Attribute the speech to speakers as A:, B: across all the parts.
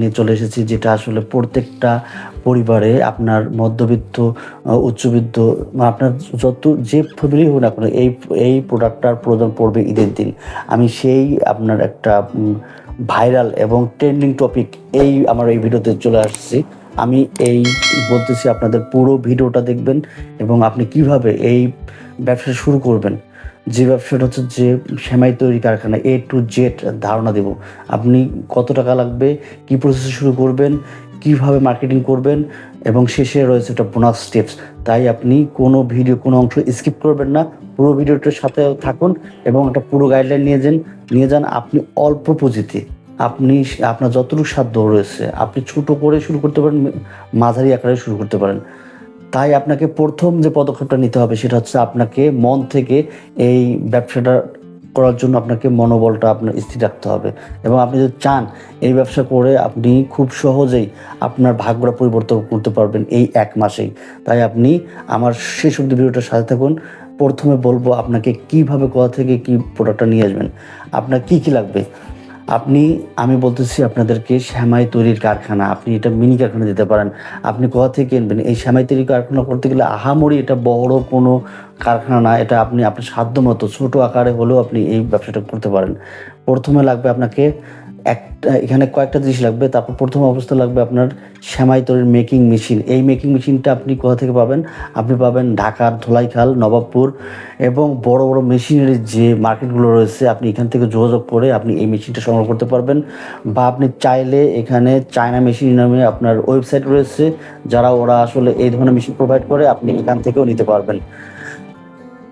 A: নিয়ে চলে এসেছি, যেটা আসলে প্রত্যেকটা পরিবারে আপনার মধ্যবিত্ত উচ্চবিত্ত আপনার যত যে ফ্যামিলি হোক না কোনো, এই এই প্রোডাক্টটার প্রয়োজন পড়বে ঈদের দিন। আমি সেই আপনার একটা ভাইরাল এবং ট্রেন্ডিং টপিক এই, আমার এই ভিডিওতে চলে আসছি। আমি এই বলতেছি আপনাদের পুরো ভিডিওটা দেখবেন এবং আপনি কীভাবে এই ব্যবসা শুরু করবেন। যে ব্যবসাটা হচ্ছে যে সেমাই তৈরি কারখানা এ টু জেড ধারণা দেব। আপনি কত টাকা লাগবে, কি প্রসেস শুরু করবেন, কীভাবে মার্কেটিং করবেন এবং শেষে রয়েছে একটা বোনাস স্টেপস তাই আপনি কোনো ভিডিও কোনো অংশ স্কিপ করবেন না। পুরো ভিডিওটার সাথে থাকুন এবং একটা পুরো গাইডলাইন নিয়ে যান। নিয়ে যান আপনি অল্প পুঁজিতে। আপনি আপনার যতটুকু সাধ্য রয়েছে, আপনি ছোট করে শুরু করতে পারেন মাঝারি আকারে শুরু করতে পারেন। তাই আপনাকে প্রথম যে পদক্ষেপটা নিতে হবে সেটা হচ্ছে আপনাকে মন থেকে এই ব্যবসাটা করার জন্য আপনাকে মনোবলটা আপনার স্থির রাখতে হবে। এবং আপনি যদি চান এই ব্যবসা করে আপনি খুব সহজেই আপনার ভাগ্যটা পরিবর্তন করতে পারবেন এই এক মাসেই। তাই আপনি আমার শেষ অব্দি ভিডিওটার সাথে থাকুন। প্রথমে বলব আপনাকে কীভাবে কোথা থেকে কি প্রোডাক্টটা নিয়ে আসবেন, আপনার কি কি লাগবে আপনি, আমি বলতেছি আপনাদেরকে শ্যামাই তৈরির কারখানা। আপনি এটা মিনি কারখানা দিতে পারেন। আপনি কোথা থেকে কিনবেন? এই শ্যামাই তৈরি কারখানা করতে গেলে আহামরি এটা বড় কোনো কারখানা না। এটা আপনি আপনার সাধ্য মতো ছোটো আকারে হলেও আপনি এই ব্যবসাটা করতে পারেন। প্রথমে লাগবে আপনাকে একটা, এখানে কয়েকটা জিনিস লাগবে। তারপর প্রথম অবস্থা লাগবে আপনার শ্যামাই তৈরির মেকিং মেশিন। এই মেকিং মেশিনটা আপনি কোথা থেকে পাবেন? আপনি পাবেন ঢাকার ধোলাইখাল, নবাবপুর এবং বড় বড় মেশিনের যে মার্কেটগুলো রয়েছে, আপনি এখান থেকে যোগাযোগ করে আপনি এই মেশিনটা সংগ্রহ করতে পারবেন। বা আপনি চাইলে এখানে চায়না মেশিন নামে আপনার ওয়েবসাইট রয়েছে, যারা ওরা আসলে এই ধরনের মেশিন প্রোভাইড করে, আপনি এখান থেকেও নিতে পারবেন।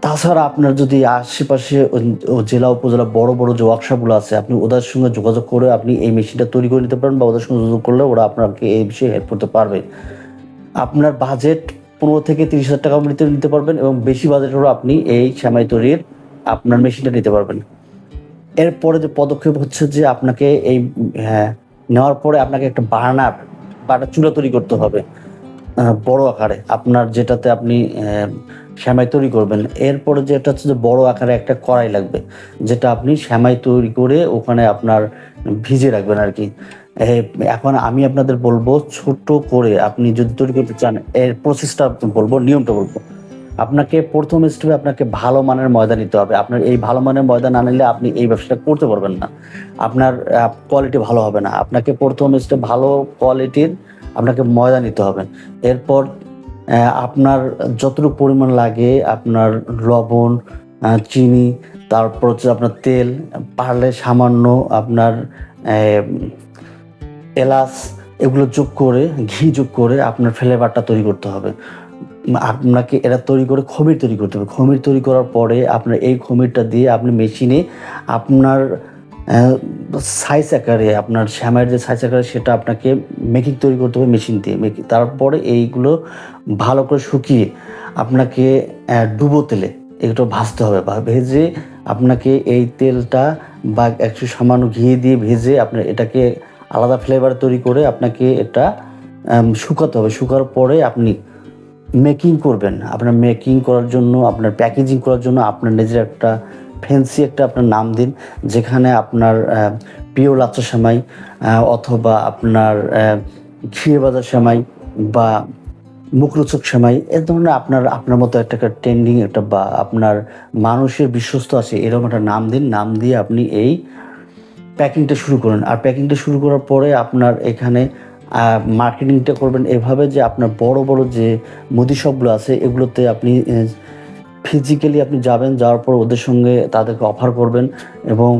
A: তাছাড়া আপনার যদি আশেপাশে জেলা, উপজেলা বড় বড় যে ওয়ার্কশপগুলো আছে, আপনি ওদের সঙ্গে যোগাযোগ করে আপনি এই মেশিনটা তৈরি করে নিতে পারেন বা ওদের সঙ্গে যোগাযোগ করলে ওরা আপনাকে এই বিষয়ে হেল্প করতে পারবে। আপনার বাজেট পনেরো থেকে তিরিশ হাজার টাকার মধ্যে নিতে পারবেন এবং বেশি বাজেট বাজেটেরও আপনি এই শ্যামাই তৈরির আপনার মেশিনটা নিতে পারবেন। এরপরে যে পদক্ষেপ হচ্ছে যে আপনাকে এই হ্যাঁ নেওয়ার পরে আপনাকে একটা বার্নার বা একটা চুলা তৈরি করতে হবে। বড় আকারে আপনার যেটাতে আপনি শ্যামাই তৈরি করবেন। এরপরে যেটা হচ্ছে যে বড় আকারে একটা কড়াই লাগবে, যেটা আপনি শ্যামাই তৈরি করে ওখানে আপনার ভিজে রাখবেন আর কি। এখন আমি আপনাদের বলব ছোট করে আপনি যদি তৈরি করতে চান, এর প্রসেসটা বলব, নিয়মটা বলব। আপনাকে প্রথম স্টেপে আপনাকে ভালো মানের ময়দা নিতে হবে। আপনার এই ভালো মানের ময়দা না নিলে আপনি এই ব্যবসাটা করতে পারবেন না। আপনার কোয়ালিটি ভালো হবে না। আপনাকে প্রথম স্টেপ ভালো কোয়ালিটির আপনাকে ময়দা নিতে হবে। এরপর আপনার যতটুকু পরিমাণ লাগে আপনার লবণ চিনি, তারপর হচ্ছে আপনার তেল, পারলে সামান্য আপনার এলাচ, এগুলো যোগ করে, ঘি যোগ করে আপনার ফ্লেভারটা তৈরি করতে হবে। আপনাকে এটা তৈরি করে খমির তৈরি করতে হবে। খমির তৈরি করার পরে আপনার এই খমিরটা দিয়ে আপনি মেশিনে আপনার সাইজ আকারে, আপনার শ্যামের যে সাইজ আকারে, সেটা আপনাকে মেকিং তৈরি করতে হবে মেশিন দিয়ে। মেকিং তারপরে এইগুলো ভালো করে শুকিয়ে আপনাকে ডুবো তেলে এগুলো ভাজতে হবে বা ভেজে আপনাকে এই তেলটা বা একটু সামান্য ঘি দিয়ে ভেজে আপনার এটাকে আলাদা ফ্লেভার তৈরি করে আপনাকে এটা শুকাতে হবে। শুকার পরে আপনি মেকিং করবেন। আপনার মেকিং করার জন্য, আপনার প্যাকেজিং করার জন্য আপনার নিজের একটা ফ্যান্সি একটা আপনার নাম দিন, যেখানে আপনার প্রিয় লাচ্চা সেমাই অথবা আপনার ঘিয়ে বাজার সেমাই বা মুখরোচক সেমাই, এ ধরনের আপনার আপনার মতো একটা ট্রেন্ডিং একটা বা আপনার মানুষের বিশ্বস্ত আছে, এরকম একটা নাম দিন। নাম দিয়ে আপনি এই প্যাকিংটা শুরু করুন। আর প্যাকিংটা শুরু করার পরে আপনার এখানে মার্কেটিংটা করবেন এভাবে যে আপনার বড় বড় যে মুদি শপগুলো আছে, এগুলোতে আপনি ফিজিক্যালি আপনি যাবেন, যাওয়ার পর ওদের সঙ্গে তাদেরকে অফার করবেন এবং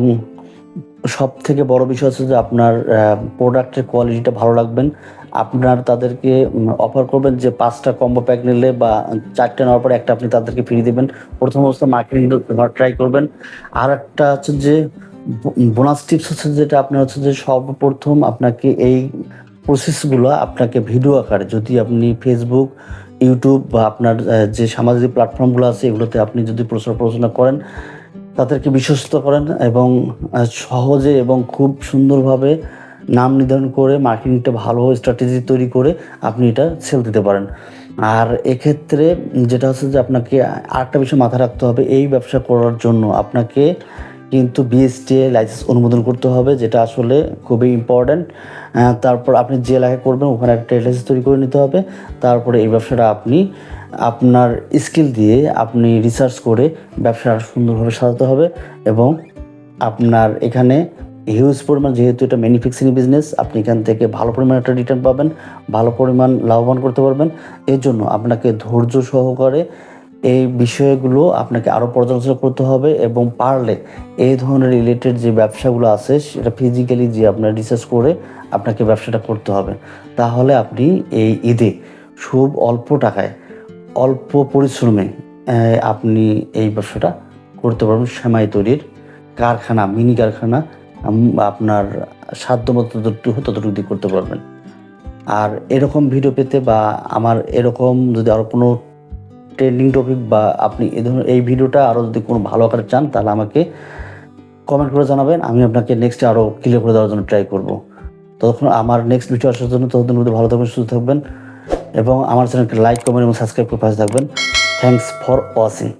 A: সব থেকে বড় বিষয় হচ্ছে যে আপনার প্রোডাক্টের কোয়ালিটিটা ভালো রাখবেন। আপনার তাদেরকে অফার করবেন যে পাঁচটা কম্বো প্যাক নিলে বা চারটে নেওয়ার পরে একটা আপনি তাদেরকে ফ্রি দেবেন। প্রথম অবস্থা মার্কেটিং ট্রাই করবেন। আর একটা হচ্ছে যে বোনাস টিপস হচ্ছে যেটা আপনি হচ্ছে যে সর্বপ্রথম আপনাকে এই প্রসেসগুলো আপনাকে ভিডিও আকারে, যদি আপনি ফেসবুক ইউটিউব বা আপনার যে সামাজিক প্ল্যাটফর্মগুলো আছে এগুলোতে আপনি যদি প্রচার প্রচারণা করেন, তাদেরকে বিশ্বস্ত করেন এবং সহজে এবং খুব সুন্দরভাবে নাম নির্ধারণ করে, মার্কেটিংটা ভালো স্ট্র্যাটেজি তৈরি করে আপনি এটা সেল দিতে পারেন। আর এক্ষেত্রে যেটা হচ্ছে যে আপনাকে আরেকটা বিষয় মাথায় রাখতে হবে, এই ব্যবসা করার জন্য আপনাকে কিন্তু বিএসটিএ লাইসেন্স অনুমোদন করতে হবে, যেটা আসলে খুবই ইম্পর্ট্যান্ট তারপর আপনি যে এলাকায় করবেন, ওখানে একটা ট্রেড লাইসেন্স তৈরি করে নিতে হবে। তারপরে এই ব্যবসাটা আপনি, আপনার স্কিল দিয়ে আপনি রিসার্চ করে ব্যবসা আরও সুন্দরভাবে সাজাতে হবে এবং আপনার এখানে হিউজ পরিমাণ, যেহেতু এটা ম্যানুফ্যাকচারিং বিজনেস আপনি এখান থেকে ভালো পরিমাণ একটা রিটার্ন পাবেন, ভালো পরিমাণ লাভবান করতে পারবেন। এর জন্য আপনাকে ধৈর্য সহকারে এই বিষয়গুলো আপনাকে আরও পর্যালোচনা করতে হবে এবং পারলে এই ধরনের রিলেটেড যে ব্যবসাগুলো আছে, সেটা ফিজিক্যালি যে আপনার রিসার্চ করে আপনাকে ব্যবসাটা করতে হবে। তাহলে আপনি এই ঈদে খুব অল্প টাকায়, অল্প পরিশ্রমে আপনি এই ব্যবসাটা করতে পারবেন সেমাই তৈরির কারখানা, মিনি কারখানা আপনার সাধ্যমতো যতটুকু, ততটুকু করতে পারবেন। আর এরকম ভিডিও পেতে বা আমার এরকম যদি আরও কোনো ট্রেন্ডিং টপিক বা আপনি এই ধরনের, এই ভিডিওটা আরও যদি কোনো ভালো আকারে চান, তাহলে আমাকে কমেন্ট করে জানাবেন। আমি আপনাকে নেক্সট আরও ক্লিয়ার করে দেওয়ার জন্য ট্রাই করব। ততক্ষণ আমার নেক্সট ভিডিও আসার জন্য ততদিন মধ্যে ভালো থাকবেন, সুস্থ থাকবেন এবং আমার চ্যানেলকে লাইক কমেন্ট এবং সাবস্ক্রাইব করে পাশে থাকবেন। Thanks for watching